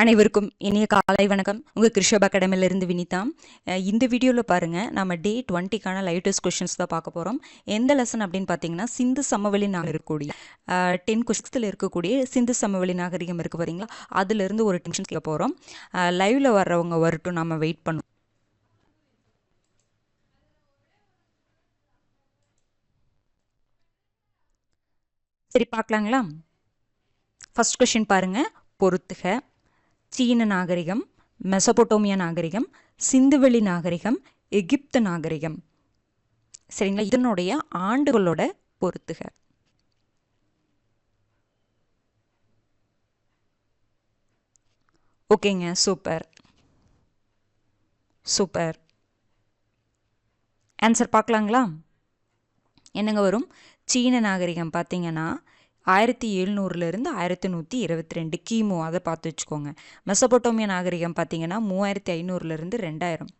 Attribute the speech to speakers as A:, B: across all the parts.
A: அனைவருக்கும் இனிய காலை வணக்கம். உங்கள் கிருஷப் அகாடமிலிருந்து வினிதா. இந்த வீடியோவில் பாருங்கள் நம்ம டே டுவெண்ட்டிக்கான லைட்டஸ்ட் கொஷின்ஸ் தான் பார்க்க போகிறோம் எந்த லெசன் அப்படின்னு பார்த்தீங்கன்னா சிந்து சமவெளி நாகரிகம் இருக்கக்கூடிய டென் கொஸ்டில் இருக்கக்கூடிய சிந்து சமவெளி நாகரிகம் இருக்குது பார்த்தீங்களா அதுலேருந்து ஒரு டென்ஷன் கேட்க போகிறோம் லைவில் வர்றவங்க வரட்டும் நம்ம வெயிட் பண்ணுவோம் சரி பார்க்கலாங்களா? ஃபர்ஸ்ட் கொஷின் பாருங்க பொறுத்துக. சீன நாகரிகம் மெசபொட்டோமியா நாகரிகம் சிந்துவெளி நாகரிகம் எகிப்து நாகரிகம். சரிங்களா? இதனுடைய ஆண்டுகளோட பொறுத்துக. ஓகேங்க சூப்பர். சூப்பர். ஆன்சர் பார்க்கலாங்களா? என்னங்க வரும்? சீன நாகரிகம் பார்த்தீங்கன்னா ஆயிரத்தி எழுநூறுலேருந்து ஆயிரத்தி நூற்றி இருபத்தி ரெண்டு கிமு. அதை பார்த்து வச்சுக்கோங்க. மெசபோட்டோமிய நாகரிகம் பார்த்தீங்கன்னா மூவாயிரத்தி ஐநூறுலேருந்து ரெண்டாயிரம்.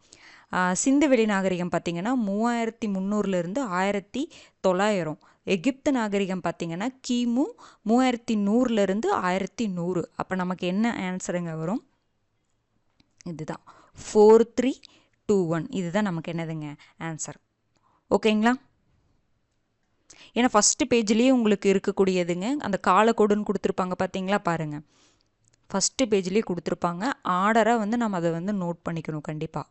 A: சிந்துவெளி நாகரிகம் பார்த்தீங்கன்னா மூவாயிரத்தி முந்நூறுலேருந்து ஆயிரத்தி தொள்ளாயிரம். எகிப்து நாகரிகம் பார்த்தீங்கன்னா கிமு மூவாயிரத்தி நூறுலேருந்து ஆயிரத்தி நூறு. அப்போ நமக்கு என்ன ஆன்சருங்க வரும்? இதுதான். ஃபோர் த்ரீ டூ ஒன் இதுதான் நமக்கு என்னதுங்க? ஆன்சர். ஓகேங்களா? ஏன்னா ஃபஸ்ட்டு பேஜ்லேயே உங்களுக்கு இருக்கக்கூடியதுங்க. அந்த காலக்கோடுன்னு கொடுத்துருப்பாங்க பார்த்தீங்களா பாருங்கள் ஃபஸ்ட்டு பேஜ்லேயே கொடுத்துருப்பாங்க. ஆர்டராக வந்து நம்ம அதை வந்து நோட் பண்ணிக்கணும் கண்டிப்பாக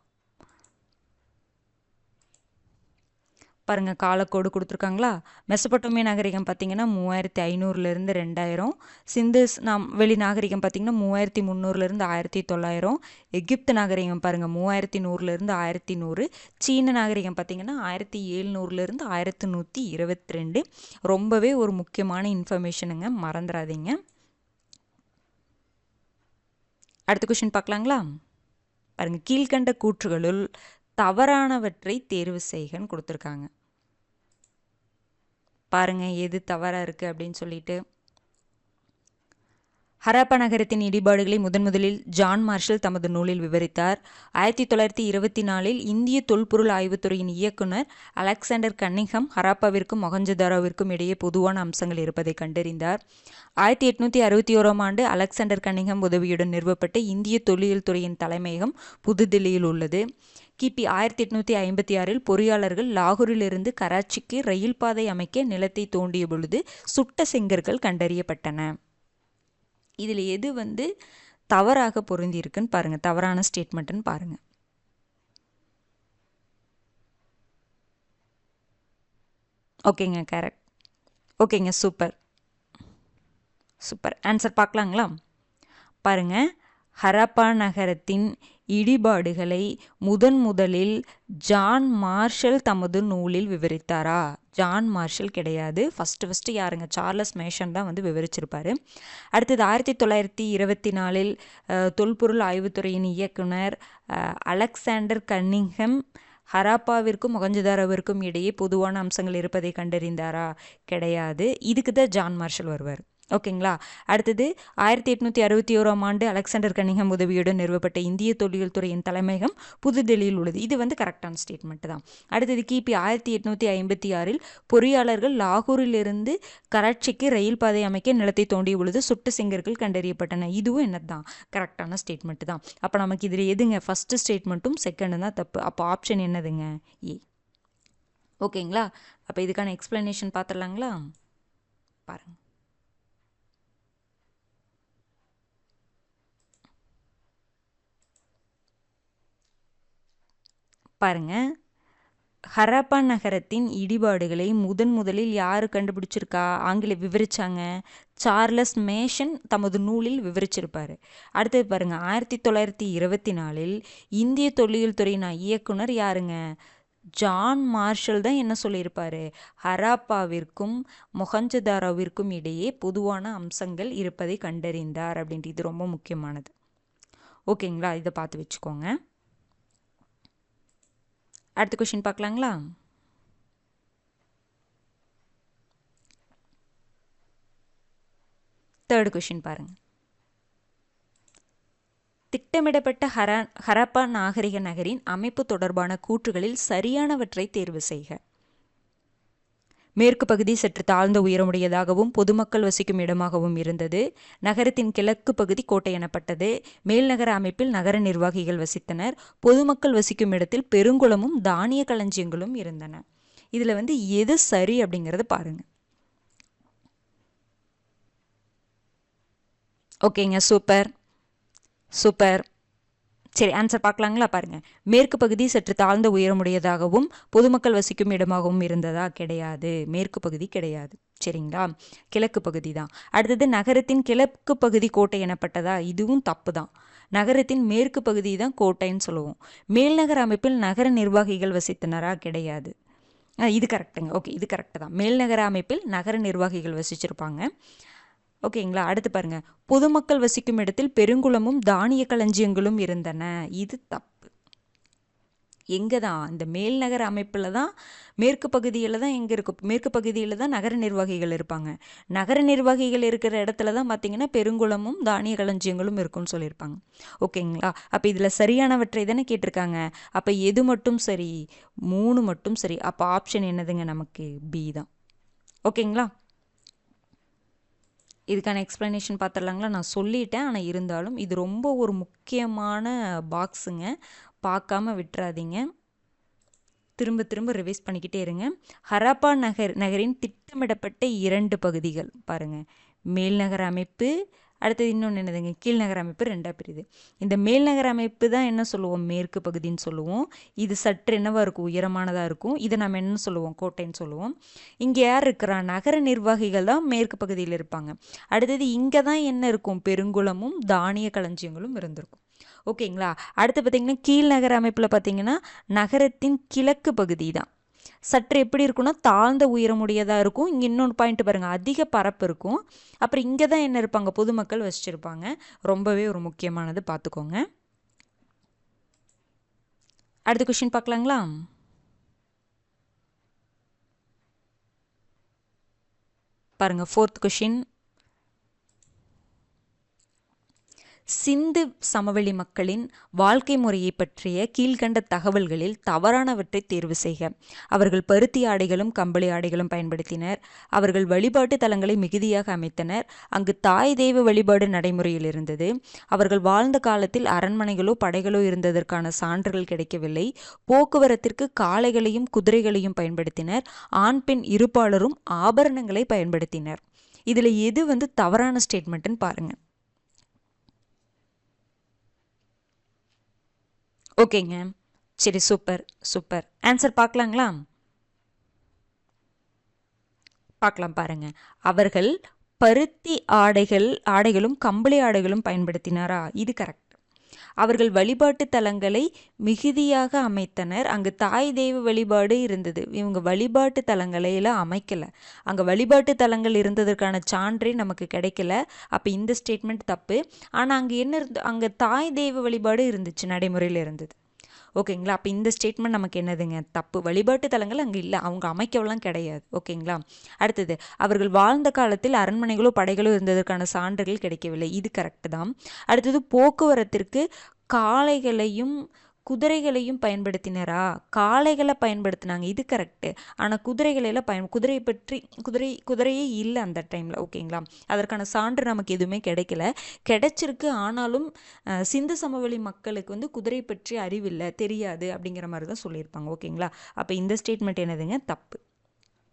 A: பாருங்கள் காலக்கோடு கொடுத்துருக்காங்களா? மெசபட்டோமிய நாகரிகம் பார்த்தீங்கன்னா மூவாயிரத்தி ஐநூறுலேருந்து ரெண்டாயிரம். சிந்து நாம் வெளி நாகரிகம் பார்த்தீங்கன்னா மூவாயிரத்தி முந்நூறுலேருந்து ஆயிரத்தி தொள்ளாயிரம். எகிப்து நாகரிகம் பாருங்கள் மூவாயிரத்தி நூறுலேருந்து ஆயிரத்தி நூறு. சீன நாகரிகம் பார்த்தீங்கன்னா ஆயிரத்தி ஏழ்நூறுலேருந்து ஆயிரத்தி நூற்றி இருபத்தி ரெண்டு. ரொம்பவே ஒரு முக்கியமான இன்ஃபர்மேஷனுங்க மறந்துடாதீங்க அடுத்த கொஷின் பார்க்கலாங்களா பாருங்கள் கீழ்கண்ட கூற்றுகளுள் தவறானவற்றை தேர்வு செய்கன்னு கொடுத்துருக்காங்க. பாருங்கள் எது தவறாக இருக்குது அப்படின்னு சொல்லிட்டு. ஹராப்பா நகரத்தின் இடிபாடுகளை முதன் முதலில் ஜான் மார்ஷல் தமது நூலில் விவரித்தார். ஆயிரத்தி தொள்ளாயிரத்தி இருபத்தி நாலில் இந்திய தொல்பொருள் ஆய்வுத்துறையின் இயக்குனர் அலெக்சாண்டர் கன்னிங்ஹம் ஹராப்பாவிற்கும் மொகஞ்சதாரோவிற்கும் இடையே பொதுவான அம்சங்கள் இருப்பதை கண்டறிந்தார். ஆயிரத்தி எட்நூற்றி அறுபத்தி ஓராம் ஆண்டு அலெக்சாண்டர் கன்னிங்ஹம் உதவியுடன் நிறுவப்பட்ட இந்திய தொல்லியல் துறையின் தலைமையகம் புதுதில்லியில் உள்ளது. கிபி ஆயிரத்தி எட்நூற்றி ஐம்பத்தி ஆறில் பொறியாளர்கள் லாகூரிலிருந்து கராச்சிக்கு ரயில் பாதை அமைக்க நிலத்தை தோண்டிய பொழுது சுட்ட செங்கற்கள் கண்டறியப்பட்டன. இதில் எது வந்து தவறாக பொருந்தியிருக்குன்னு பாருங்கள் தவறான ஸ்டேட்மெண்ட்டுன்னு பாருங்கள் ஓகேங்க கரெக்ட் ஓகேங்க சூப்பர் சூப்பர் ஆன்சர் பார்க்கலாங்களா? பாருங்கள் ஹரப்பா நகரத்தின் இடிபாடுகளை முதன் முதலில் ஜான் மார்ஷல் தமது நூலில் விவரித்தாரா? ஜான் மார்ஷல் கிடையாது. ஃபஸ்ட்டு ஃபஸ்ட்டு யாருங்க? சார்லஸ் மேஷன் தான் வந்து விவரிச்சிருப்பார். அடுத்தது ஆயிரத்தி தொள்ளாயிரத்தி இருபத்தி நாலில் தொல்பொருள் ஆய்வுத்துறையின் இயக்குனர் அலெக்சாண்டர் கன்னிங்ஹம் ஹராப்பாவிற்கும் மொகஞ்சதாரோவிற்கும் இடையே பொதுவான அம்சங்கள் இருப்பதை கண்டறிந்தாரா? கிடையாது. இதுக்கு தான் ஜான் மார்ஷல் வருவார். ஓகேங்களா? அடுத்தது ஆயிரத்தி எட்நூற்றி அறுபத்தி ஓராம் ஆண்டு அலெக்சாண்டர் கனிகம் உதவியுடன் நிறுவப்பட்ட இந்திய தொல்லியல் துறையின் தலைமையகம் புதுடெல்லியில் உள்ளது. இது வந்து கரெக்டான ஸ்டேட்மெண்ட் தான். அடுத்தது கிபி ஆயிரத்தி எட்நூற்றி ஐம்பத்தி ஆறில் பொறியாளர்கள் லாகூரிலிருந்து கராட்சிக்கு ரயில் பாதை அமைக்க நிலத்தை தோண்டிய பொழுது சுட்டு செங்கர்கள் கண்டறியப்பட்டன. இதுவும் என்னதான்? கரெக்டான ஸ்டேட்மெண்ட் தான். அப்போ நமக்கு இதில் எதுங்க? ஃபஸ்ட்டு ஸ்டேட்மெண்ட்டும் செகண்டு தான் தப்பு. அப்போ ஆப்ஷன் என்னதுங்க? ஏ ஓகேங்களா? அப்போ இதுக்கான எக்ஸ்ப்ளனேஷன் பார்த்துடலாங்களா பாருங்கள் பாருங்க. ஹரப்பா நகரத்தின் இடிபாடுகளை முதன் முதலில் யார் கண்டுபிடிச்சிருக்கா? ஆங்கில விவரிச்சாங்க. சார்லஸ் மேஷன் தமது நூலில் விவரிச்சிருப்பார். அடுத்தது பாருங்க ஆயிரத்தி தொள்ளாயிரத்தி இருபத்தி நாலில் இந்திய தொல்லியல் துறையின் இயக்குனர் யாருங்க? ஜான் மார்ஷல் தான் என்ன சொல்லியிருப்பார்? ஹராப்பாவிற்கும் மொஹஞ்சதாராவிற்கும் இடையே பொதுவான அம்சங்கள் இருப்பதை கண்டறிந்தார் அப்படின்ட்டு இது ரொம்ப முக்கியமானது. ஓகேங்களா? இதை பார்த்து வச்சுக்கோங்க. அடுத்த கொஷின் பார்க்கலாங்களா? தேர்ட் கொஷின் பாருங்க. திட்டமிடப்பட்ட ஹரா ஹரப்பா நாகரிக நகரின் அமைப்பு தொடர்பான கூற்றுகளில் சரியானவற்றை தேர்வு செய்க. மேற்கு பகுதி சற்று தாழ்ந்த உயரமுடையதாகவும் பொதுமக்கள் வசிக்கும் இடமாகவும் இருந்தது. நகரத்தின் கிழக்கு பகுதி கோட்டை எனப்பட்டது. மேல்நகர அமைப்பில் நகர நிர்வாகிகள் வசித்தனர். பொதுமக்கள் வசிக்கும் இடத்தில் பெருங்குளமும் தானிய களஞ்சியங்களும் இருந்தன. இதில் வந்து எது சரி அப்படிங்கிறத பாருங்க. ஓகேங்க சூப்பர். சூப்பர். சரி ஆன்சர் பார்க்கலாங்களா? பாருங்க. மேற்கு பகுதி சற்று தாழ்ந்த உயரமுடையதாகவும் பொதுமக்கள் வசிக்கும் இடமாகவும் இருந்ததா? கிடையாது. மேற்கு பகுதி கிடையாது. சரிங்களா? கிழக்கு பகுதி தான். அடுத்தது நகரத்தின் கிழக்கு பகுதி கோட்டை எனப்பட்டதா? இதுவும் தப்பு தான். நகரத்தின் மேற்கு பகுதி தான் கோட்டைன்னு சொல்லுவோம். மேல்நகர அமைப்பில் நகர நிர்வாகிகள் வசித்தனரா? கிடையாது. இது கரெக்டுங்க ஓகே இது கரெக்டு தான். மேல்நகர அமைப்பில் நகர நிர்வாகிகள் வசிச்சிருப்பாங்க. ஓகேங்களா? அடுத்து பாருங்க. பொதுமக்கள் வசிக்கும் இடத்தில் பெருங்குளமும் தானிய களஞ்சியங்களும் இருந்தன. இது தப்பு. எங்கே தான் இந்த மேல்நகர அமைப்பில் தான் மேற்கு பகுதியில் தான் எங்கே இருக்கும் மேற்கு பகுதியில் தான் நகர நிர்வாகிகள் இருப்பாங்க. நகர நிர்வாகிகள் இருக்கிற இடத்துல தான் பார்த்தீங்கன்னா பெருங்குளமும் தானிய களஞ்சியங்களும் இருக்கும்னு சொல்லியிருப்பாங்க. ஓகேங்களா? அப்போ இதில் சரியானவற்றை தானே கேட்டிருக்காங்க. அப்போ எது மட்டும் சரி? மூணு மட்டும் சரி. அப்போ ஆப்ஷன் என்னதுங்க? நமக்கு பி தான். ஓகேங்களா? இதுக்கான எக்ஸ்ப்ளனேஷன் பார்த்துடலாங்களா? நான் சொல்லிட்டேன் ஆனால் இருந்தாலும் இது ரொம்ப ஒரு முக்கியமான பாக்ஸுங்க பார்க்காம விட்டுறாதீங்க. திரும்ப திரும்ப ரிவைஸ் பண்ணிக்கிட்டே இருங்க. ஹராப்பா நகர் நகரின் திட்டமிடப்பட்ட இரண்டு பகுதிகள் பாருங்கள் மேல்நகர அமைப்பு அடுத்தது இன்னொன்று என்னதுங்க? கீழ்நகர அமைப்பு ரெண்டாக பிரியுது. இந்த மேல்நகர அமைப்பு தான் என்ன சொல்லுவோம்? மேற்கு பகுதின்னு சொல்லுவோம். இது சற்று என்னவாக இருக்கும்? உயரமானதாக இருக்கும். இதை நம்ம என்ன சொல்லுவோம்? கோட்டைன்னு சொல்லுவோம். இங்கே யார் இருக்கிறா? நகர நிர்வாகிகள் தான் மேற்கு பகுதியில் இருப்பாங்க. அடுத்தது இங்கே தான் என்ன இருக்கும்? பெருங்குளமும் தானிய களஞ்சியங்களும் இருந்திருக்கும். ஓகேங்களா? அடுத்து பார்த்தீங்கன்னா கீழ்நகர அமைப்பில் பார்த்தீங்கன்னா நகரத்தின் கிழக்கு பகுதி தான். சற்று எப்படி இருக்குன்னா தாழ்ந்த உயரமுடையதாக இருக்கும். இங்கே இன்னொன்று பாயிண்ட் பாருங்கள் அதிக பரப்பு இருக்கும். அப்புறம் இங்கே தான் என்ன இருப்பாங்க? பொதுமக்கள் வசிச்சிருப்பாங்க. ரொம்பவே ஒரு முக்கியமானது பார்த்துக்கோங்க அடுத்த கொஷின் பார்க்கலாங்களா பாருங்க ஃபோர்த் கொஷின் சிந்து சமவெளி மக்களின் வாழ்க்கை முறையை பற்றிய கீழ்கண்ட தகவல்களில் தவறானவற்றை தேர்வு செய்க. அவர்கள் பருத்தி ஆடைகளும் கம்பளி ஆடைகளும் பயன்படுத்தினர். அவர்கள் வழிபாட்டு தலங்களை மிகுதியாக அமைத்தனர். அங்கு தாய் தெய்வ வழிபாடு நடைமுறையில் இருந்தது. அவர்கள் வாழ்ந்த காலத்தில் அரண்மனைகளோ படைகளோ இருந்ததற்கான சான்றுகள் கிடைக்கவில்லை. போக்குவரத்திற்கு காளைகளையும் குதிரைகளையும் பயன்படுத்தினர். ஆண் பெண் இருப்பாளரும் ஆபரணங்களை பயன்படுத்தினர். இதில் எது வந்து தவறான ஸ்டேட்மெண்ட்டுன்னு பாருங்கள் ஓகேங்க. சரி சூப்பர் சூப்பர். ஆன்சர் பார்க்கலாங்களா? பார்க்கலாம் பாருங்க. அவர்கள் பருத்தி ஆடைகள் ஆடைகளும் கம்பளி ஆடைகளும் பயன்படுத்தினாரா? இது கரெக்ட் அவர்கள் வழிபாட்டு தலங்களை மிகுதியாக அமைத்தனர். அங்கு தாய் தெய்வ வழிபாடு இருந்தது. இவங்க வழிபாட்டு தலங்களையெல்லாம் அமைக்கலை. அங்கே வழிபாட்டு தலங்கள் இருந்ததற்கான சான்றே நமக்கு கிடைக்கல. அப்போ இந்த ஸ்டேட்மெண்ட் தப்பு. ஆனால் அங்கே என்ன இருந்து அங்கே தாய் தெய்வ வழிபாடு இருந்துச்சு நடைமுறையில் இருந்தது. ஓகேங்களா? அப்போ இந்த ஸ்டேட்மெண்ட் நமக்கு என்னதுங்க? தப்பு. வழிபாட்டு தலங்கள் அங்கே இல்லை. அவங்க அமைக்கவெல்லாம் கிடையாது. ஓகேங்களா? அடுத்தது அவர்கள் வாழ்ந்த காலத்தில் அரண்மனைகளோ படைகளோ இருந்ததற்கான சான்றுகள் கிடைக்கவில்லை. இது கரெக்டு தான். அடுத்தது போக்குவரத்திற்கு காளைகளையும் குதிரைகளையும் பயன்படுத்தினரா? காளைகளை பயன்படுத்தினாங்க. இது கரெக்டு ஆனால் குதிரைகளையெல்லாம் பயன் குதிரையை பற்றி குதிரை குதிரையே இல்லை அந்த டைமில் ஓகேங்களா? அதற்கான சான்று நமக்கு எதுவுமே கிடைக்கல. கிடைச்சிருக்கு. ஆனாலும் சிந்து சமவெளி மக்களுக்கு வந்து குதிரை பற்றி அறிவில்லை தெரியாது அப்படிங்கிற மாதிரி தான் சொல்லியிருப்பாங்க. ஓகேங்களா? அப்போ இந்த ஸ்டேட்மெண்ட் என்னதுங்க? தப்பு.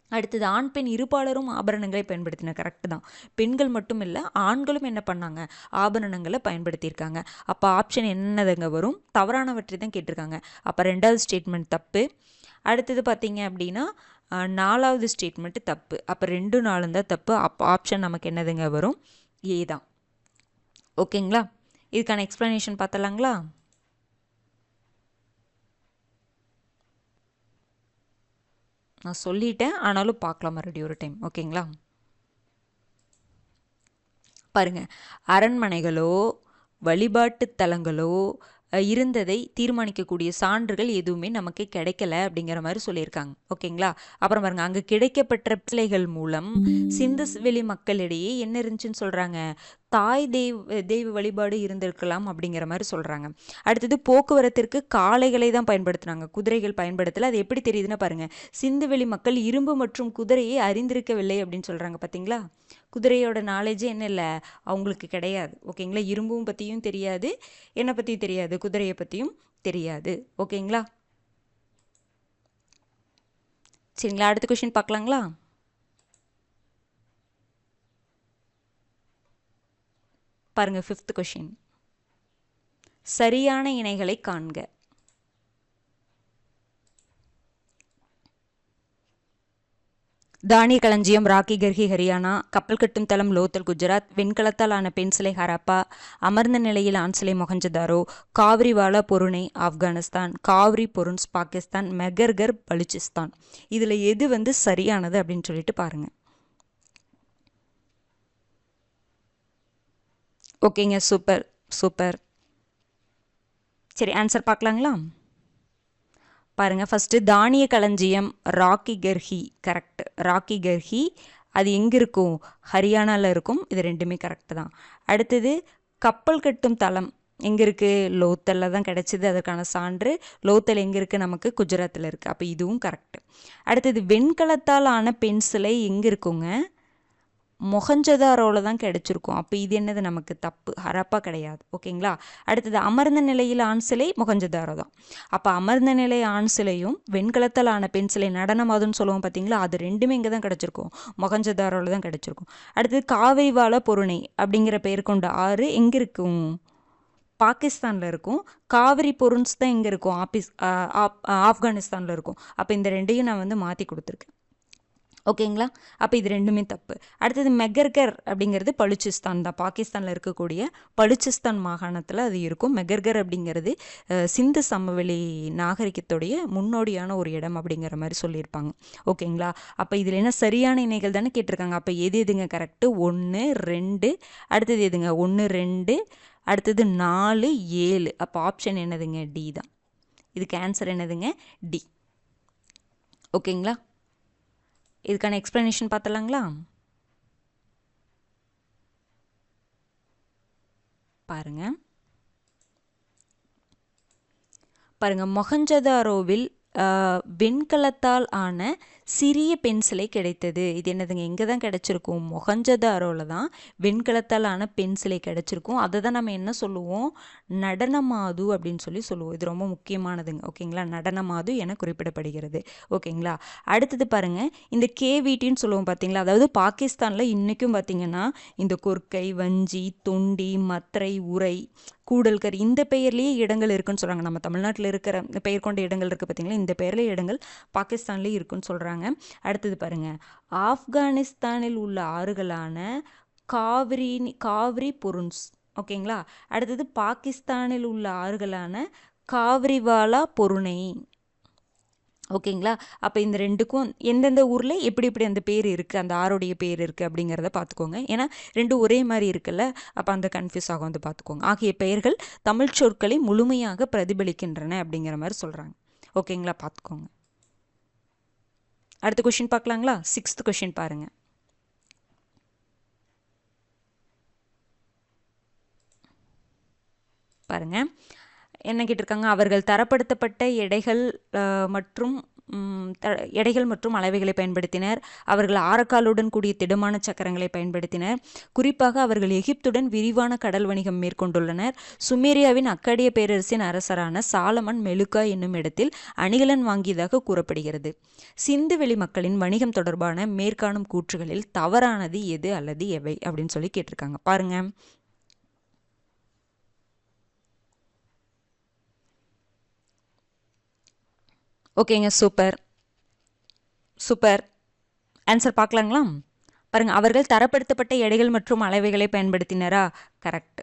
A: அடுத்தது ஆண் பெண் இருபாலரும் ஆபரணங்களை பயன்படுத்தின கரெக்டு தான். பெண்கள் மட்டும் இல்லை ஆண்களும் என்ன பண்ணாங்க? ஆபரணங்களை பயன்படுத்தியிருக்காங்க. அப்போ ஆப்ஷன் என்னதுங்க வரும்? தவறானவற்றை தான் கேட்டிருக்காங்க. அப்போ ரெண்டாவது ஸ்டேட்மெண்ட் தப்பு. அடுத்தது பார்த்தீங்க அப்படின்னா நாலாவது ஸ்டேட்மெண்ட்டு தப்பு. அப்போ ரெண்டு நாளும் தான் தப்பு. அப்போ ஆப்ஷன் நமக்கு என்னதுங்க வரும்? ஏ தான். ஓகேங்களா இதுக்கான எக்ஸ்ப்ளனேஷன் பார்த்தலாங்களா நான் சொல்லிட்டேன் ஆனாலும் பார்க்கலாம் மறுபடியும் ஒரு டைம் ஓகேங்களா பாருங்க அரண்மனைகளோ வழிபாட்டு தலங்களோ இருந்ததை தீர்மானிக்கக்கூடிய சான்றுகள் எதுவுமே நமக்கு கிடைக்கல அப்படிங்கிற மாதிரி சொல்லியிருக்காங்க. ஓகேங்களா? அப்புறம் பாருங்க அங்கே கிடைக்கப்பட்ட பிள்ளைகள் மூலம் சிந்து வெளி மக்களிடையே என்ன இருந்துச்சுன்னு சொல்றாங்க? தாய் தெய்வ தெய்வ வழிபாடு இருந்திருக்கலாம் அப்படிங்கிற மாதிரி சொல்றாங்க. அடுத்தது போக்குவரத்திற்கு காளைகளை தான் பயன்படுத்துனாங்க. குதிரைகள் பயன்படுத்தல. அது எப்படி தெரியுதுன்னா பாருங்க சிந்துவெளி மக்கள் இரும்பு மற்றும் குதிரையை அறிந்திருக்கவில்லை அப்படின்னு சொல்றாங்க பாத்தீங்களா? குதிரையோட நாலேஜே என்ன இல்லை அவங்களுக்கு கிடையாது. ஓகேங்களா? இரும்பும் பற்றியும் தெரியாது என்னை பற்றியும் தெரியாது குதிரையை பற்றியும் தெரியாது. ஓகேங்களா? சரிங்களா? அடுத்த கொஷின் பார்க்கலாங்களா? பாருங்க ஃபிஃப்த் கொஷின் சரியான இணைகளை காண்க. தானிய களஞ்சியம் ராக்கி கர்ஹி ஹரியானா கப்பல் கட்டும் தளம் லோத்தல் குஜராத் வெண்கலத்தால் ஆன பென்சிலை ஹராப்பா அமர்ந்த நிலையில் ஆன்சிலை முகஞ்சதாரோ காவிரி காவிரிவாலா பொருணை ஆப்கானிஸ்தான் காவிரி பொருன்ஸ் பாகிஸ்தான் மெகர்கர் பலுச்சிஸ்தான். இதில் எது வந்து சரியானது அப்படின்னு சொல்லிட்டு பாருங்க. ஓகேங்க சூப்பர் சூப்பர். சரி ஆன்சர் பார்க்கலாங்களா? பாருங்கள் ஃபஸ்ட்டு தானிய களஞ்சியம் ராக்கி கர்ஹி கரெக்ட் ராக்கி கர்ஹி அது எங்கே இருக்கும்? ஹரியானாவில் இருக்கும். இது ரெண்டுமே கரெக்ட் தான். அடுத்தது கப்பல் கட்டும் தளம் எங்கே இருக்குது லோத்தலில் தான் கிடச்சிது. அதற்கான சான்று. லோத்தல் எங்கே இருக்குது நமக்கு குஜராத்தில் இருக்குது அப்போ இதுவும் கரெக்ட் அடுத்தது வெண்கலத்தால் ஆன பென்சிலை எங்கே இருக்குங்க? மொஹஞ்சதாரோவில் தான் கிடைச்சிருக்கும். அப்போ இது என்னது? நமக்கு தப்பு. ஹரப்பா கிடையாது. ஓகேங்களா? அடுத்தது அமர்ந்த நிலையில் ஆண் சிலை மொஹஞ்சதாரோ தான். அப்போ அமர்ந்த நிலை ஆண் சிலையும் வெண்கலத்தால் ஆன பெண் சிலை நடனமாதுன்னு சொல்லுவோம் பார்த்தீங்களா அது ரெண்டுமே இங்கே தான் கிடச்சிருக்கும். மொஹஞ்சதாரோவில் தான் கிடச்சிருக்கும். அடுத்தது காவிரிவால பொருணை அப்படிங்கிற பெயர் கொண்ட ஆறு எங்கே இருக்கும்? பாகிஸ்தானில் இருக்கும். காவிரி பொருன்ஸ் தான் எங்கே இருக்கும். ஆபிஸ் ஆப்கானிஸ்தானில் இருக்கும். அப்போ இந்த ரெண்டையும் நான் வந்து மாற்றி கொடுத்துருக்கேன். ஓகேங்களா? அப்போ இது ரெண்டுமே தப்பு. அடுத்தது மெகர்கர் அப்படிங்கிறது பலுச்சிஸ்தான் தான். பாகிஸ்தானில் இருக்கக்கூடிய பலுச்சிஸ்தான் மாகாணத்தில் அது இருக்கும். மெகர்கர் அப்படிங்கிறது சிந்து சமவெளி நாகரிகத்துடைய முன்னோடியான ஒரு இடம் அப்படிங்கிற மாதிரி சொல்லியிருப்பாங்க. ஓகேங்களா? அப்போ இதில் என்ன சரியான இணைகள் தானே கேட்டிருக்காங்க. அப்போ எது எதுங்க? கரெக்டு ஒன்று ரெண்டு அடுத்தது எதுங்க? ஒன்று ரெண்டு அடுத்தது நாலு ஏழு. அப்போ ஆப்ஷன் என்னதுங்க? டி தான். இதுக்கு ஆன்சர் என்னதுங்க? டி ஓகேங்களா? இதுக்கான எக்ஸ்ப்ளனேஷன் பார்த்தலாங்களா பாருங்க. பாருங்க மொஹஞ்சதாரோவில் ஆஹ், வெண்கலத்தால் ஆன சிறிய பென்சிலே கிடைத்தது. இது என்னதுங்க? எங்கே தான் கிடச்சிருக்கும். மொகஞ்சதாரோவில் தான் வெண்கலத்தால் ஆன கிடச்சிருக்கும். அதை தான் நம்ம என்ன சொல்லுவோம்? நடனமாது அப்படின்னு சொல்லி சொல்லுவோம். இது ரொம்ப முக்கியமானதுங்க. ஓகேங்களா? நடனமாது என குறிப்பிடப்படுகிறது. ஓகேங்களா? அடுத்தது பாருங்கள் இந்த கேவிடின்னு சொல்லுவோம் பார்த்தீங்களா அதாவது பாகிஸ்தானில் இன்றைக்கும் பார்த்தீங்கன்னா இந்த கொர்க்கை வஞ்சி தொண்டி மத்ரை உரை கூடல்கர் இந்த பெயர்லேயே இடங்கள் இருக்குன்னு சொல்கிறாங்க நம்ம தமிழ்நாட்டில் இருக்கிற இந்த பெயர் கொண்ட இடங்கள் இருக்குது பார்த்தீங்களா இந்த பெயர்லேயே இடங்கள் பாகிஸ்தான்லேயே இருக்குன்னு சொல்கிறாங்க அடுத்தது பாருங்க. ஆப்கானிஸ்தானில் உள்ள ஆறுகளான காவிரி காவிரி பொருன்ஸ். ஓகேங்களா? அடுத்தது பாகிஸ்தானில் உள்ள ஆறுகளான காவிரிவாலா பொருணை ஓகேங்களா? அப்போ இந்த ரெண்டுக்கும் எந்தெந்த ஊரில் எப்படி எப்படி அந்த பேர் இருக்குது அந்த ஆரோடைய பேர் இருக்குது அப்படிங்கிறத பார்த்துக்கோங்க ஏன்னா ரெண்டும் ஒரே மாதிரி இருக்குல்ல அப்போ அந்த கன்ஃபியூஸ் ஆகும் வந்து பார்த்துக்கோங்க ஆகிய பெயர்கள் தமிழ் சொற்களை முழுமையாக பிரதிபலிக்கின்றன அப்படிங்கிற மாதிரி சொல்கிறாங்க ஓகேங்களா? பார்த்துக்கோங்க அடுத்த கொஷின் பார்க்கலாங்களா? சிக்ஸ்த் கொஷின் பாருங்க. பாருங்க. என்ன கேட்டிருக்காங்க? அவர்கள் தரப்படுத்தப்பட்ட எடைகள் மற்றும் எடைகள் மற்றும் அளவைகளை பயன்படுத்தினர். அவர்கள் ஆரக்காலுடன் கூடிய திடமான சக்கரங்களை பயன்படுத்தினர். குறிப்பாக அவர்கள் எகிப்துடன் விரிவான கடல் வணிகம் மேற்கொண்டுள்ளனர். சுமேரியாவின் அக்கடிய பேரரசின் அரசரான சாலமன் மெலுக்கா என்னும் இடத்தில் அணிகலன் வாங்கியதாக கூறப்படுகிறது. சிந்துவெளி மக்களின் வணிகம் தொடர்பான மேற்காணும் கூற்றுகளில் தவறானது எது அல்லது எவை அப்படின்னு சொல்லி கேட்டிருக்காங்க. பாருங்க. ஓகேங்க சூப்பர். சூப்பர். ஆன்சர் பார்க்கலாங்களா? பாருங்க அவர்கள் தரப்படுத்தப்பட்ட எடைகள் மற்றும் அளவைகளை பயன்படுத்தினரா? கரெக்ட்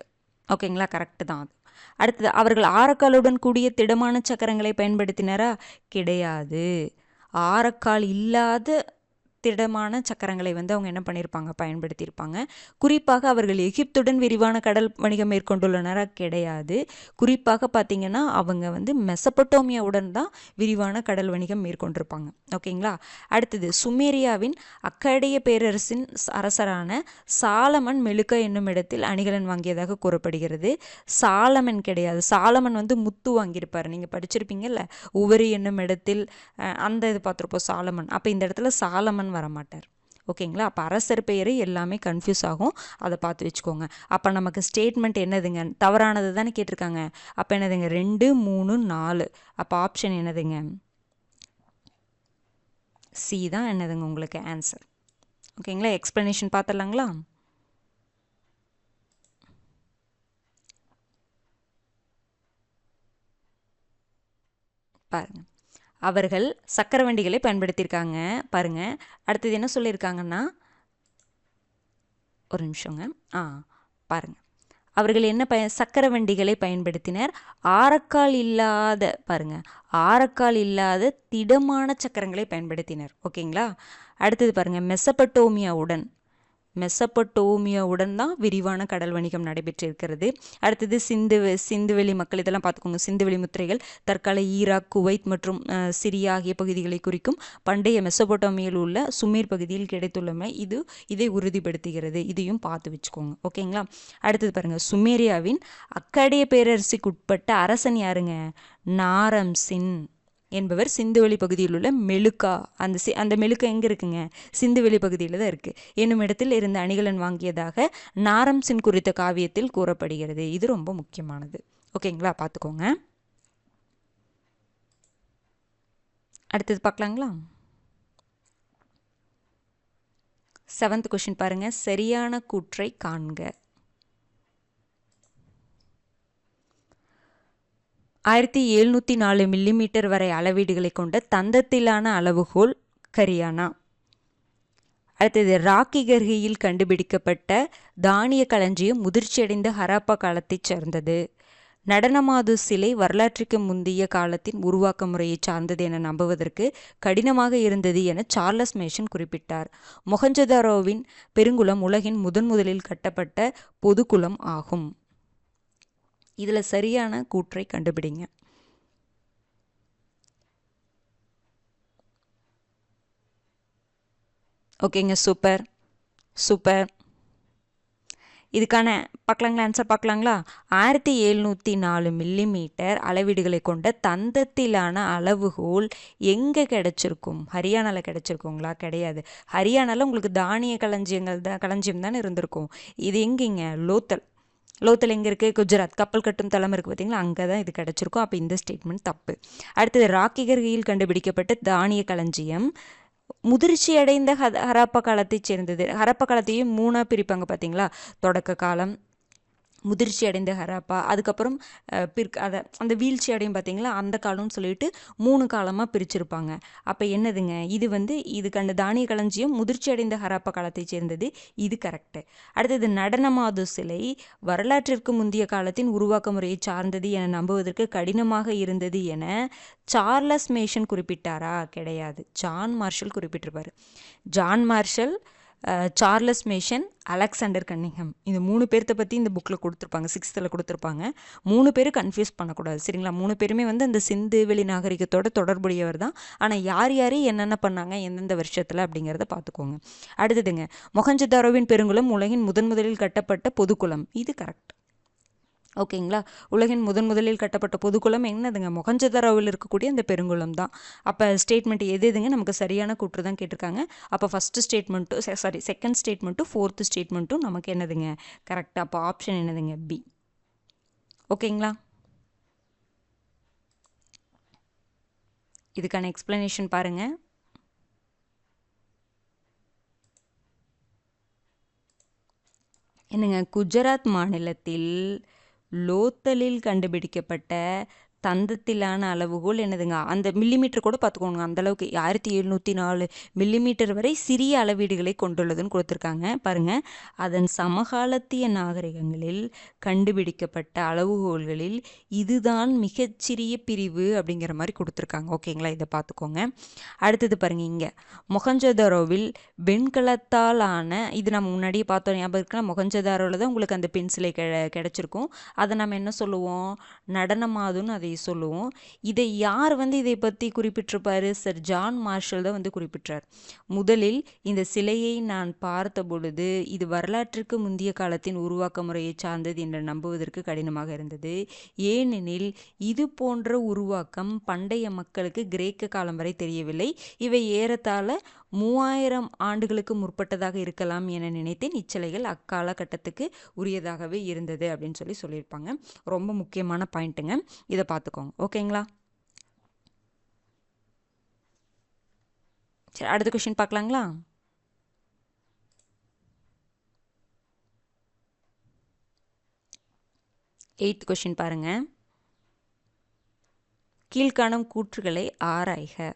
A: ஓகேங்களா கரெக்ட் தான் அது. அடுத்தது அவர்கள் ஆரக்காலுடன் கூடிய திடமான சக்கரங்களை பயன்படுத்தினரா? கிடையாது. ஆரக்கால் இல்லாத திடமான சக்கரங்களை வந்து அவங்க என்ன பண்ணியிருப்பாங்க பயன்படுத்தியிருப்பாங்க. குறிப்பாக அவர்கள் எகிப்துடன் விரிவான கடல் வணிகம் மேற்கொண்டுள்ளனரா? கிடையாது. குறிப்பாக பார்த்தீங்கன்னா அவங்க வந்து மெசப்பட்டோமியாவுடன் தான் விரிவான கடல் வணிகம் மேற்கொண்டிருப்பாங்க. ஓகேங்களா? அடுத்தது சுமேரியாவின் அக்கடைய பேரரசின் அரசரான சாலமன் மெழுக்க என்னும் இடத்தில் அணிகலன் வாங்கியதாக கூறப்படுகிறது. சாலமன் கிடையாது. சாலமன் வந்து முத்து வாங்கியிருப்பார். நீங்கள் படிச்சிருப்பீங்கல்ல? உவரி என்னும் இடத்தில் அந்த இது பார்த்துருப்போம் சாலமன். அப்போ இந்த இடத்துல சாலமன் வரமாட்டார் ஓகேங்களா? அப்போ அரசர் பெயரை எல்லாமே கன்ஃபியூஸ் ஆகும். அதை பார்த்து வச்சுக்கோங்க. அப்போ நமக்கு ஸ்டேட்மெண்ட் என்னதுங்க? தவறானது தானே கேட்டிருக்காங்க. அப்போ என்னதுங்க? ரெண்டு மூணு நாலு. அப்போ ஆப்ஷன் என்னதுங்க? சி தான் என்னதுங்க உங்களுக்கு ஆன்சர் ஓகேங்களா? எக்ஸ்ப்ளனேஷன் பார்த்துடலாங்களா? பாருங்கள் அவர்கள் சக்கரை வண்டிகளை பயன்படுத்தியிருக்காங்க. பாருங்கள் அடுத்தது என்ன சொல்லியிருக்காங்கன்னா ஒரு நிமிஷங்க. ஆ பாருங்கள் அவர்கள் என்ன பய சக்கர வண்டிகளை பயன்படுத்தினர். ஆரக்கால் இல்லாத பாருங்க. ஆரக்கால் இல்லாத திடமான சக்கரங்களை பயன்படுத்தினர். ஓகேங்களா? அடுத்தது பாருங்க. மெசபட்டோமியாவுடன் மெசப்பட்டோமியாவுடன் தான் விரிவான கடல் வணிகம் நடைபெற்றிருக்கிறது. அடுத்தது சிந்து சிந்துவெளி மக்கள் இதெல்லாம் பார்த்துக்கோங்க. சிந்துவெளி முத்திரைகள் தற்கால ஈராக் குவைத் மற்றும் சிரியா ஆகிய பகுதிகளை குறிக்கும் பண்டைய மெசபட்டோமியில் உள்ள சுமீர் பகுதியில் கிடைத்துள்ளமை இது இதை உறுதிப்படுத்துகிறது. இதையும் பார்த்து வச்சுக்கோங்க. ஓகேங்களா? அடுத்தது பாருங்கள் சுமேரியாவின் அக்கடைய பேரரசுக்குட்பட்ட அரசன் யாருங்க? நாரம்சின் என்பவர் சிந்துவெளி பகுதியில் உள்ள மெழுக்கா. அந்த சி அந்த மெழுக்கா எங்கே இருக்குங்க? சிந்துவெளி பகுதியில் தான் இருக்குது என்னும் இடத்தில் இருந்த அணிகலன் வாங்கியதாக நாரம் சின் குறித்த காவியத்தில் கூறப்படுகிறது. இது ரொம்ப முக்கியமானது. ஓகேங்களா? பார்த்துக்கோங்க. அடுத்தது பார்க்கலாங்களா? செவன்த் கொஷின் பாருங்கள் சரியான கூற்றை காண்க. ஆயிரத்தி எழுநூற்றி நாலு மில்லிமீட்டர் வரை அளவீடுகளை கொண்ட தந்தத்திலான அளவுகோல் கரியானா. அடுத்தது ராக்கி ராக்கிகர்கியில் கண்டுபிடிக்கப்பட்ட தானிய களஞ்சியம் முதிர்ச்சியடைந்த ஹராப்பா காலத்தைச் சேர்ந்தது. நடனமாது சிலை வரலாற்றுக்கு முந்தைய காலத்தின் உருவாக்க முறையை சார்ந்தது என நம்புவதற்கு கடினமாக இருந்தது என சார்லஸ் மேஷன் குறிப்பிட்டார். மொஹஞ்சதாரோவின் பெருங்குளம் உலகின் முதன் முதலில் கட்டப்பட்ட பொதுக்குளம் ஆகும். இதில் சரியான கூற்றை கண்டுபிடிங்க. ஓகேங்க சூப்பர். சூப்பர். இதுக்கான பார்க்கலாங்களா? ஆன்சர் பார்க்கலாங்களா? ஆயிரத்தி எழுநூற்றி நாலு மில்லிமீட்டர் அளவீடுகளை கொண்ட தந்தத்திலான அளவுகோல் எங்கே கிடச்சிருக்கும்? ஹரியானாவில் கிடச்சிருக்குங்களா? கிடையாது. ஹரியானாவில் உங்களுக்கு தானிய களஞ்சியங்கள் தான் களஞ்சியம் தானே இருந்திருக்கும். இது எங்கேங்க? லோத்தல். லோத்தில் எங்கே இருக்குது குஜராத் கப்பல் கட்டும் தளம் இருக்குது பார்த்தீங்களா அங்கே தான் இது கிடச்சிருக்கும். அப்போ இந்த ஸ்டேட்மெண்ட் தப்பு. அடுத்தது ராக்கிகர்கியில் கண்டுபிடிக்கப்பட்ட தானிய களஞ்சியம். முதிர்ச்சி அடைந்த ஹரப்பா காலத்தைச் சேர்ந்தது. ஹரப்பா காலத்தையும் மூணாக பிரிப்பாங்க பார்த்தீங்களா தொடக்க காலம் முதிர்ச்சி அடைந்த ஹராப்பா அதுக்கப்புறம் பிற் அதை அந்த வீழ்ச்சி அடையும் பார்த்தீங்களா அந்த காலம்னு சொல்லிட்டு மூணு காலமாக பிரிச்சிருப்பாங்க. அப்போ என்னதுங்க? இது வந்து இது கண்ட தானிய களஞ்சியம் முதிர்ச்சி அடைந்த ஹராப்பா காலத்தை சேர்ந்தது. இது கரெக்டு அடுத்தது நடனமாது சிலை வரலாற்றிற்கு முந்தைய காலத்தின் உருவாக்க முறையை சார்ந்தது என நம்புவதற்கு கடினமாக இருந்தது என சார்லஸ் மேஷன் குறிப்பிட்டாரா? கிடையாது. John Marshall குறிப்பிட்டிருப்பார். John Marshall Charles Masson Alexander Cunningham இந்த மூணு பேர்த்த பற்றி இந்த புக்கில் கொடுத்துருப்பாங்க. சிக்ஸ்த்தில் கொடுத்துருப்பாங்க. மூணு பேரும் கன்ஃபியூஸ் பண்ணக்கூடாது சரிங்களா? மூணு பேருமே வந்து அந்த சிந்து வெளி நாகரிகத்தோட தொடர்புடையவர் தான். ஆனால் யார் யார் என்னென்ன பண்ணாங்க எந்தெந்த வருஷத்தில் அப்படிங்கிறத பார்த்துக்கோங்க அடுத்ததுங்க மொஹஞ்சதாரோவின் பெருங்குளம் உலகின் முதன் முதலில் கட்டப்பட்ட பொதுக்குளம். இது கரெக்ட் ஓகேங்களா? உலகின் முதன் முதலில் கட்டப்பட்ட பொதுக்குளம் என்னதுங்க? மொகஞ்சதராவில் இருக்கக்கூடிய அந்த பெருங்குளம் தான். அப்போ ஸ்டேட்மெண்ட் எது எதுங்க? நமக்கு சரியான கூற்று தான் கேட்டிருக்காங்க. அப்போ ஃபஸ்ட்டு ஸ்டேட்மெண்ட்டும் சாரி செகண்ட் ஸ்டேட்மெண்ட்டும் ஃபோர்த்து ஸ்டேட்மெண்ட்டும் நமக்கு என்னதுங்க? கரெக்டாக அப்போ ஆப்ஷன் என்னதுங்க? பி ஓகேங்களா? இதுக்கான எக்ஸ்ப்ளனேஷன் பாருங்கள் என்னங்க? குஜராத் மாநிலத்தில் லோத்தலில் கண்டுபிடிக்கப்பட்ட தந்தத்திலான அளவுகோல் என்னதுங்க? அந்த மில்லிமீட்டர் கூட பார்த்துக்கோங்க. அந்த அளவுக்கு ஆயிரத்தி எழுநூற்றி நாலு மில்லிமீட்டர் வரை சிறிய அளவீடுகளை கொண்டுள்ளதுன்னு கொடுத்துருக்காங்க. பாருங்க. அதன் சமகாலத்திய நாகரிகங்களில் கண்டுபிடிக்கப்பட்ட அளவுகோல்களில் இதுதான் மிகச்சிறிய பிரிவு அப்படிங்கிற மாதிரி கொடுத்துருக்காங்க. ஓகேங்களா? இதை பார்த்துக்கோங்க. அடுத்தது பாருங்க இங்கே. மொகஞ்சதாரோவில் வெண்கலத்தால் ஆன இது நம்ம முன்னாடியே பார்த்தோம். ஞாபகம் இருக்குன்னா மொகஞ்சதாரோவில் தான் உங்களுக்கு அந்த பென்சிலை கெ கிடைச்சிருக்கும். அதை நம்ம என்ன சொல்லுவோம்? நடனமாதுன்னு அதை சொல்லுவோம். இதை யார் வந்து இதை பற்றி குறிப்பிட்டிருப்பாரு? சர் ஜான் மார்ஷல் தான் வந்து குறிப்பிட்டார். முதலில் இந்த சிலையை நான் பார்த்த பொழுது இது வரலாற்றுக்கு முந்தைய காலத்தின் உருவாக்க முறையை சார்ந்தது என்று நம்புவதற்கு கடினமாக இருந்தது. ஏனெனில் இது போன்ற உருவாக்கம் பண்டைய மக்களுக்கு கிரேக்க காலம் வரை தெரியவில்லை. இவை ஏறத்தாழ மூவாயிரம் ஆண்டுகளுக்கு முற்பட்டதாக இருக்கலாம் என நினைத்தேன். இச்சிலைகள் அக்காலகட்டத்துக்கு உரியதாகவே இருந்தது அப்படின்னு சொல்லி சொல்லியிருப்பாங்க. ரொம்ப முக்கியமான பாயிண்ட்டுங்க. இதை பார்த்துக்கோங்க. ஓகேங்களா? சரி அடுத்த கொஷின் பார்க்கலாங்களா? எயித் கொஷின் பாருங்க. கீழ்காணும் கூற்றுகளை ஆராய்க.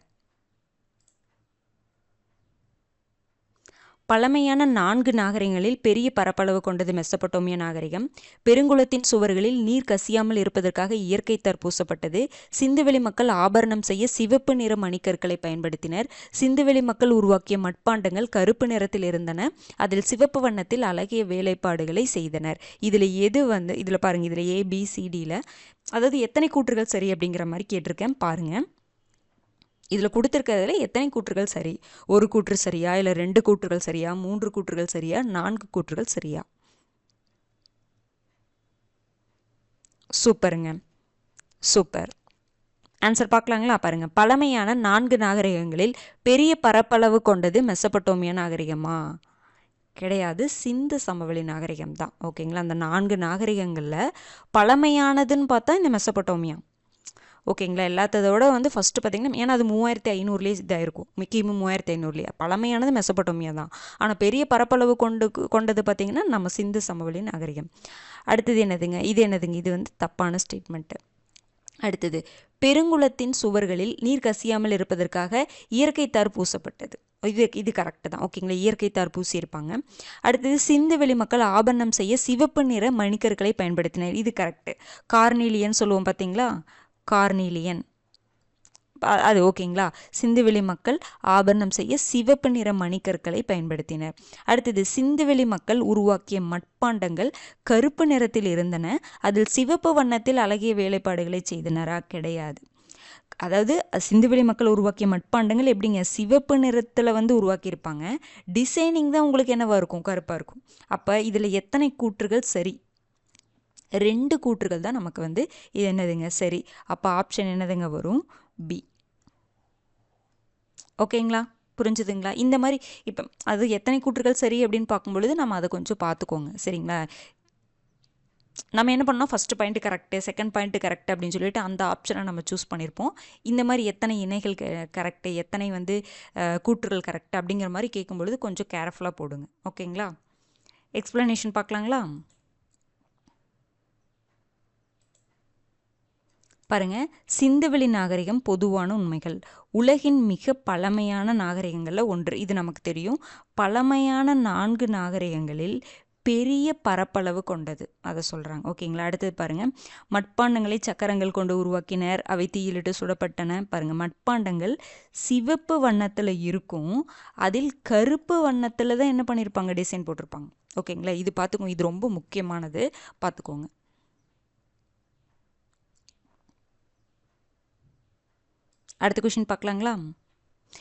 A: பழமையான நான்கு நாகரிகங்களில் பெரிய பரப்பளவு கொண்டது மெசப்பட்டோமிய நாகரிகம். பெருங்குளத்தின் சுவர்களில் நீர் கசியாமல் இருப்பதற்காக இயற்கை தற்பூசப்பட்டது சிந்துவெளி மக்கள் ஆபரணம் செய்ய சிவப்பு நிற மணிக்கற்களை பயன்படுத்தினர். சிந்துவெளி மக்கள் உருவாக்கிய மட்பாண்டங்கள் கருப்பு நிறத்தில் இருந்தன. அதில் சிவப்பு வண்ணத்தில் அழகிய வேலைப்பாடுகளை செய்தனர். இதில் எது வந்து இதில் பாருங்கள் இதில் ஏபிசிடியில் அதாவது எத்தனை கூற்றுகள் சரி அப்படிங்கிற மாதிரி கேட்டிருக்கேன். பாருங்கள் இதில் கொடுத்துருக்கிறதுல எத்தனை கூற்றுகள் சரி? ஒரு கூற்று சரியா? இல்லை ரெண்டு கூற்றுகள் சரியா? மூன்று கூற்றுகள் சரியா? நான்கு கூற்றுகள் சரியா? சூப்பருங்க. சூப்பர். ஆன்சர் பார்க்கலாங்களா? பாருங்க. பழமையான நான்கு நாகரிகங்களில் பெரிய பரப்பளவு கொண்டது மெசப்பட்டோமிய நாகரிகமா? கிடையாது. சிந்து சமவெளி நாகரிகம் தான் ஓகேங்களா? அந்த நான்கு நாகரிகங்களில் பழமையானதுன்னு பார்த்தா இந்த மெசப்பட்டோமியா. ஓகேங்களா? எல்லாத்ததோட வந்து ஃபஸ்ட்டு பார்த்திங்கன்னா ஏன்னா அது மூவாயிரத்தி ஐநூறுலேயே இதாயிருக்கும். கிமு மூவாயிரத்தி ஐநூறுலேயே. பழமையானது மெசப்பட்டோமியா தான். ஆனால் பெரிய பரப்பளவு கொண்டு கொண்டது பார்த்திங்கன்னா நம்ம சிந்து சமவெளி நாகரிகம். அடுத்தது என்னதுங்க? இது என்னதுங்க? இது வந்து தப்பான ஸ்டேட்மெண்ட்டு அடுத்தது பெருங்குளத்தின் சுவர்களில் நீர் கசியாமல் இருப்பதற்காக இயற்கை தார் பூசப்பட்டது. இது இது கரெக்டு தான். ஓகேங்களா? இயற்கை தார் பூசி இருப்பாங்க அடுத்தது சிந்துவெளி மக்கள் ஆபரணம் செய்ய சிவப்பு நிற மணிக்கற்களை பயன்படுத்தினர். இது கரெக்டு கார்னிலியன்னு சொல்லுவோம் பார்த்தீங்களா கார்னீலியன். அது ஓகேங்களா? சிந்துவெளி மக்கள் ஆபரணம் செய்ய சிவப்பு நிற மணிக்கற்களை பயன்படுத்தினர். அடுத்தது சிந்துவெளி மக்கள் உருவாக்கிய மட்பாண்டங்கள் கருப்பு நிறத்தில் இருந்தன. அதில் சிவப்பு வண்ணத்தில் அழகிய வேலைப்பாடுகளை செய்தனரா? கிடையாது. அதாவது சிந்துவெளி மக்கள் உருவாக்கிய மட்பாண்டங்கள் எப்படிங்க? சிவப்பு நிறத்தில் வந்து உருவாக்கியிருப்பாங்க. டிசைனிங் தான் உங்களுக்கு என்னவாக இருக்கும்? கருப்பாக இருக்கும். அப்போ இதில் எத்தனை கூற்றுகள் சரி? ரெண்டு கூற்றுகள் தான் நமக்கு வந்து இது என்னதுங்க? சரி. அப்போ ஆப்ஷன் என்னதுங்க வரும்? பி ஓகேங்களா? புரிஞ்சுதுங்களா? இந்த மாதிரி இப்போ அது எத்தனை கூற்றுகள் சரி அப்படின்னு பார்க்கும்பொழுது நம்ம அதை கொஞ்சம் பார்த்துக்கோங்க. சரிங்களா? நம்ம என்ன பண்ணோம் first point correct second point correct அப்படின்னு சொல்லிட்டு அந்த ஆப்ஷனை நம்ம சூஸ் பண்ணியிருப்போம் இந்த மாதிரி எத்தனை இணைகள் கரெக்டு எத்தனை வந்து கூற்றுகள் கரெக்ட் அப்படிங்கிற மாதிரி கேட்கும்பொழுது கொஞ்சம் கேர்ஃபுல்லாக போடுங்க. ஓகேங்களா? எக்ஸ்ப்ளனேஷன் பார்க்கலாங்களா? பாருங்க சிந்துவெளி நாகரிகம் பொதுவான உண்மைகள். உலகின் மிக பழமையான நாகரிகங்களில் ஒன்று. இது நமக்கு தெரியும். பழமையான நான்கு நாகரிகங்களில் பெரிய பரப்பளவு கொண்டது. அதை சொல்கிறாங்க ஓகேங்களா? அடுத்தது பாருங்கள் மட்பாண்டங்களை சக்கரங்கள் கொண்டு உருவாக்கினர். அவை தீயிலிட்டு சுடப்பட்டன. பாருங்கள் மட்பாண்டங்கள் சிவப்பு வண்ணத்தில் இருக்கும். அதில் கருப்பு வண்ணத்தில் தான் என்ன பண்ணியிருப்பாங்க டிசைன் போட்டிருப்பாங்க. ஓகேங்களா? இது பார்த்துக்கோங்க இது ரொம்ப முக்கியமானது. பார்த்துக்கோங்க. அடுத்த கொஷின் பார்க்கலாங்களா?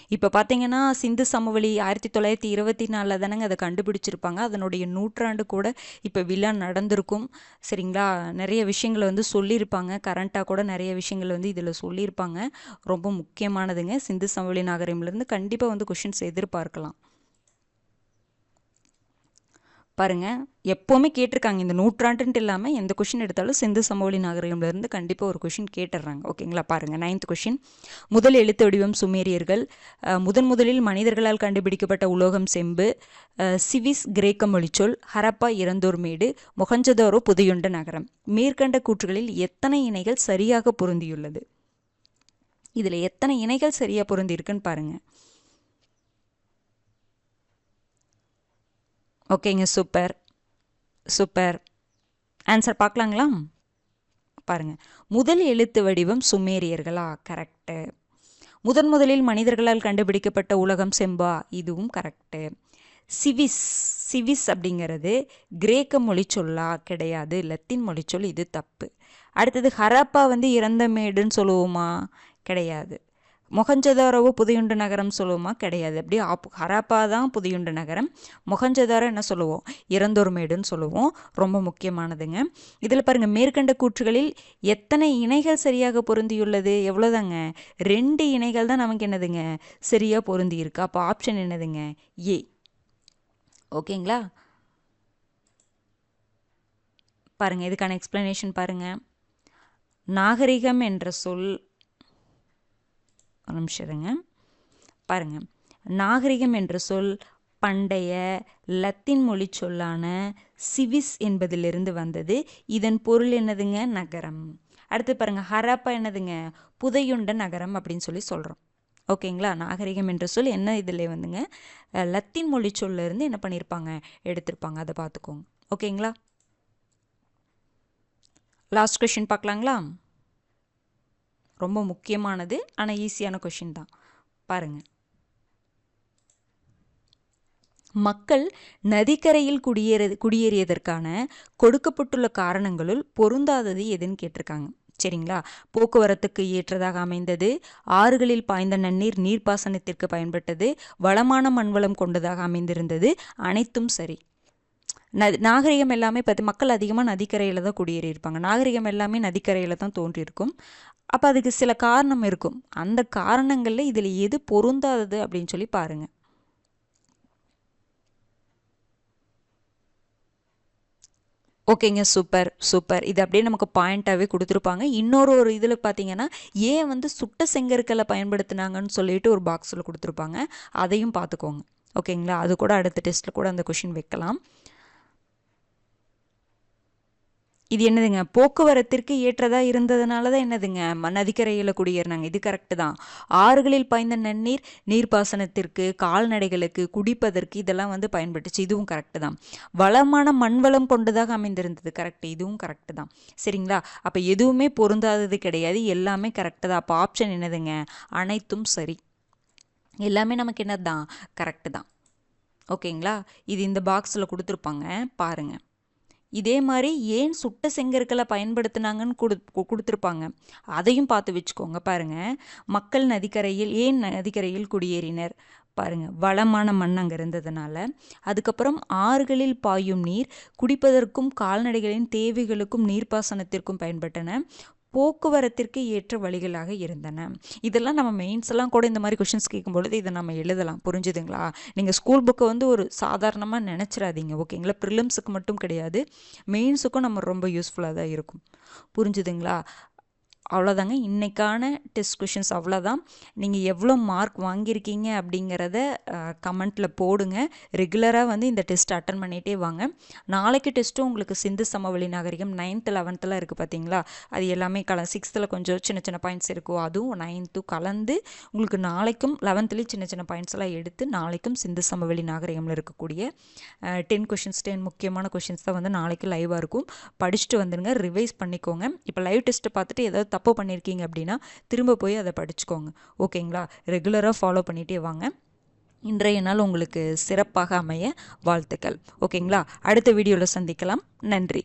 A: இப்போ பார்த்தீங்கன்னா சிந்து சமவெளி ஆயிரத்தி தொள்ளாயிரத்தி இருபத்தி நாலில் தானேங்க அதை கண்டுபிடிச்சிருப்பாங்க. அதனுடைய நூற்றாண்டு கூட இப்போ விழா நடந்திருக்கும். சரிங்களா? நிறைய விஷயங்களை வந்து சொல்லியிருப்பாங்க. கரண்ட்டாக கூட நிறைய விஷயங்கள் வந்து இதில் சொல்லியிருப்பாங்க. ரொம்ப முக்கியமானதுங்க. சிந்து சமவெளி நாகரிகம்லேருந்து கண்டிப்பாக வந்து கொஷின்ஸ் எதிர்பார்க்கலாம். பாருங்கள் எப்போவுமே கேட்டிருக்காங்க இந்த நூற்றாண்டுன்ட்டு இல்லாமல் எந்த கொஷின் எடுத்தாலும் சிந்து சமவெளி நாகரிகம்லேருந்து கண்டிப்பாக ஒரு கொஷின் கேட்டுடுறாங்க ஓகேங்களா பாருங்கள் நைன்த் கொஷின் முதல் எழுத்து வடிவம் சுமேரியர்கள். முதன் முதலில் மனிதர்களால் கண்டுபிடிக்கப்பட்ட உலோகம் செம்பு. சிவிஸ் கிரேக்க மொழிச்சொல் ஹரப்பா இறந்தோர் மேடு மொஹஞ்சதோரோ புதையுண்ட நகரம். மேற்கண்ட கூற்றுகளில் எத்தனை இணைகள் சரியாக பொருந்தியுள்ளது? இதில் எத்தனை இணைகள் சரியாக பொருந்திருக்குன்னு பாருங்கள் ஓகேங்க சூப்பர். சூப்பர். ஆன்சர் பார்க்கலாங்களா? பாருங்க. முதல் எழுத்து வடிவம் சுமேரியர்களா? கரெக்டு முதன் முதலில் மனிதர்களால் கண்டுபிடிக்கப்பட்ட உலகம் செம்பா? இதுவும் கரெக்டு சிவிஸ் சிவிஸ் அப்படிங்கிறது கிரேக்க மொழிச்சொல்லா கிடையாது. லத்தீன் மொழிச்சொல் இது தப்பு. அடுத்தது ஹரப்பா வந்து இறந்த மேடுன்னு சொல்லுவோமா? கிடையாது. மொகஞ்சதாரோவோ புதியுண்டு நகரம் சொல்லுவோமா? கிடையாது. அப்படியே ஆப் ஹராப்பா தான் புதியுண்டு நகரம். மொகஞ்சதாரோ என்ன சொல்லுவோம்? இறந்தோர் மேடுன்னு சொல்லுவோம். ரொம்ப முக்கியமானதுங்க. இதில் பாருங்கள் மேற்கண்ட கூற்றுகளில் எத்தனை இணைகள் சரியாக பொருந்தியுள்ளது? எவ்வளோதாங்க ரெண்டு இணைகள் தான் நமக்கு என்னதுங்க? சரியாக பொருந்தி இருக்கு அப்போ ஆப்ஷன் என்னதுங்க? ஏ ஓகேங்களா? பாருங்கள் இதுக்கான எக்ஸ்பிளனேஷன் பாருங்கள் நாகரிகம் என்ற சொல் ஒரு நிமிஷம் இருங்க பாருங்க. நாகரிகம் என்ற சொல் பண்டைய லத்தீன் மொழி சொல்லான சிவிஸ் என்பதிலிருந்து வந்தது. இதன் பொருள் என்னதுங்க? நகரம். அடுத்து பாருங்க ஹராப்பா என்னதுங்க? புதையுண்ட நகரம் அப்படின்னு சொல்லி சொல்கிறோம் ஓகேங்களா? நாகரிகம் என்ற சொல் என்ன இதில் வந்துங்க? லத்தீன் மொழி சொல்லிருந்து என்ன பண்ணியிருப்பாங்க எடுத்திருப்பாங்க. அதை பார்த்துக்கோங்க. ஓகேங்களா? லாஸ்ட் கொஷின் பார்க்கலாங்களா? ரொம்ப முக்கியமானது ஆனால் ஈஸியான கொஷின் தான். பாருங்க. மக்கள் நதிக்கரையில் குடியேற குடியேறியதற்கான கொடுக்கப்பட்டுள்ள காரணங்களுள் பொருந்தாதது எதுன்னு கேட்டிருக்காங்க. சரிங்களா? போக்குவரத்துக்கு ஏற்றதாக அமைந்தது ஆறுகளில் பாய்ந்த நன்னீர் நீர்ப்பாசனத்திற்கு பயன்பட்டது வளமான மண்வளம் கொண்டதாக அமைந்திருந்தது அனைத்தும் சரி. ந நாகரிகம் எல்லாமே பார்த்து மக்கள் அதிகமாக நதிக்கரையில் தான் குடியேறியிருப்பாங்க. நாகரிகம் எல்லாமே நதிக்கரையில் தான் தோன்றியிருக்கும். அப்போ அதுக்கு சில காரணம் இருக்கும். அந்த காரணங்களில் இதில் எது பொருந்தாதது அப்படின்னு சொல்லி பாருங்கள் ஓகேங்க சூப்பர் சூப்பர். இது அப்படியே நமக்கு பாயிண்ட்டாகவே கொடுத்துருப்பாங்க. இன்னொரு ஒரு இதில் பார்த்தீங்கன்னா ஏன் வந்து சுட்ட செங்கற்களை பயன்படுத்தினாங்கன்னு சொல்லிட்டு ஒரு பாக்ஸில் கொடுத்துருப்பாங்க. அதையும் பார்த்துக்கோங்க ஓகேங்களா? அது கூட அடுத்த டெஸ்ட்டில் கூட அந்த கொஷின் வைக்கலாம். இது என்னதுங்க? போக்குவரத்திற்கு ஏற்றதா இருந்ததுனால தான் என்னதுங்க? ம- நதிக்கரையில் குடியேறினாங்க. இது கரெக்டு தான். ஆறுகளில் பாய்ந்த நன்னீர் நீர்ப்பாசனத்திற்கு கால்நடைகளுக்கு குடிப்பதற்கு இதெல்லாம் வந்து பயன்பட்டுச்சு. இதுவும் கரெக்டு தான். வளமான மண் வளம் கொண்டதாக அமைந்திருந்தது. கரெக்டு இதுவும் கரெக்டு தான். சரிங்களா? அப்போ எதுவுமே பொருந்தாதது கிடையாது. எல்லாமே கரெக்டு தான். அப்போ ஆப்ஷன் என்னதுங்க? அனைத்தும் சரி. எல்லாமே நமக்கு என்னது தான். கரெக்டு தான் ஓகேங்களா இது இந்த பாக்ஸில் கொடுத்துருப்பாங்க. பாருங்கள் இதே மாதிரி ஏன் சுட்ட செங்கற்களை பயன்படுத்தினாங்கன்னு கொடு கொடுத்துருப்பாங்க. அதையும் பார்த்து வச்சுக்கோங்க பாருங்க. மக்கள் நதிக்கரையில் ஏன் நதிக்கரையில் குடியேறினர்? பாருங்கள் வளமான மண் அங்கே இருந்ததுனால. அதுக்கப்புறம் ஆறுகளில் பாயும் நீர் குடிப்பதற்கும் கால்நடைகளின் தேவைகளுக்கும் நீர்ப்பாசனத்திற்கும் பயன்பட்டன. போக்குவரத்திற்கு ஏற்ற வழிகளாக இருந்தன. இதெல்லாம் நம்ம மெயின்ஸ்லாம் கூட இந்த மாதிரி கொஷின்ஸ் கேட்கும்பொழுது இதை நம்ம எழுதலாம். புரிஞ்சுதுங்களா? நீங்கள் ஸ்கூல் புக்கை வந்து ஒரு சாதாரணமாக நினச்சிடாதீங்க ஓகேங்களா ப்ரிலிம்ஸுக்கு மட்டும் கிடையாது மெயின்ஸுக்கும் நம்ம ரொம்ப யூஸ்ஃபுல்லாக தான் இருக்கும். புரிஞ்சுதுங்களா? அவ்வளோதாங்க இன்னைக்கான டெஸ்ட் கொஷின்ஸ் அவ்வளோதான் நீங்கள் எவ்வளோ மார்க் வாங்கியிருக்கீங்க அப்படிங்கிறத கமெண்ட்டில் போடுங்க. ரெகுலராக வந்து இந்த டெஸ்ட் அட்டன் பண்ணிகிட்டே வாங்க. நாளைக்கு டெஸ்ட்டும் உங்களுக்கு சிந்து சமவெளி நாகரிகம் நைன்த்து லெவன்த்தில் இருக்குது பார்த்தீங்களா அது எல்லாமே கல சிக்ஸ்த்தில் கொஞ்சம் சின்ன சின்ன பாயிண்ட்ஸ் இருக்கும் அதுவும் நைன்த்து கலந்து உங்களுக்கு நாளைக்கும் லெவன்த்துலேயும் சின்ன சின்ன பாயிண்ட்ஸ் எல்லாம் எடுத்து நாளைக்கும் சிந்து சமவெளி நாகரிகமில் இருக்கக்கூடிய டென் கொஷின்ஸ் டென் முக்கியமான கொஷின்ஸ் தான் வந்து நாளைக்கு லைவாக இருக்கும். படிச்சுட்டு வந்துடுங்க ரிவைஸ் பண்ணிக்கோங்க. இப்போ லைவ் டெஸ்ட்டை பார்த்துட்டு ஏதாவது தப்பு பண்ணியிருக்கீங்க அப்படின்னா திரும்ப போய் அதை படிச்சுக்கோங்க. ஓகேங்களா? ரெகுலராக ஃபாலோ பண்ணிகிட்டே வாங்க. இன்றைய நாள் உங்களுக்கு சிறப்பாக அமைய வாழ்த்துக்கள். ஓகேங்களா? அடுத்த வீடியோவில் சந்திக்கலாம். நன்றி.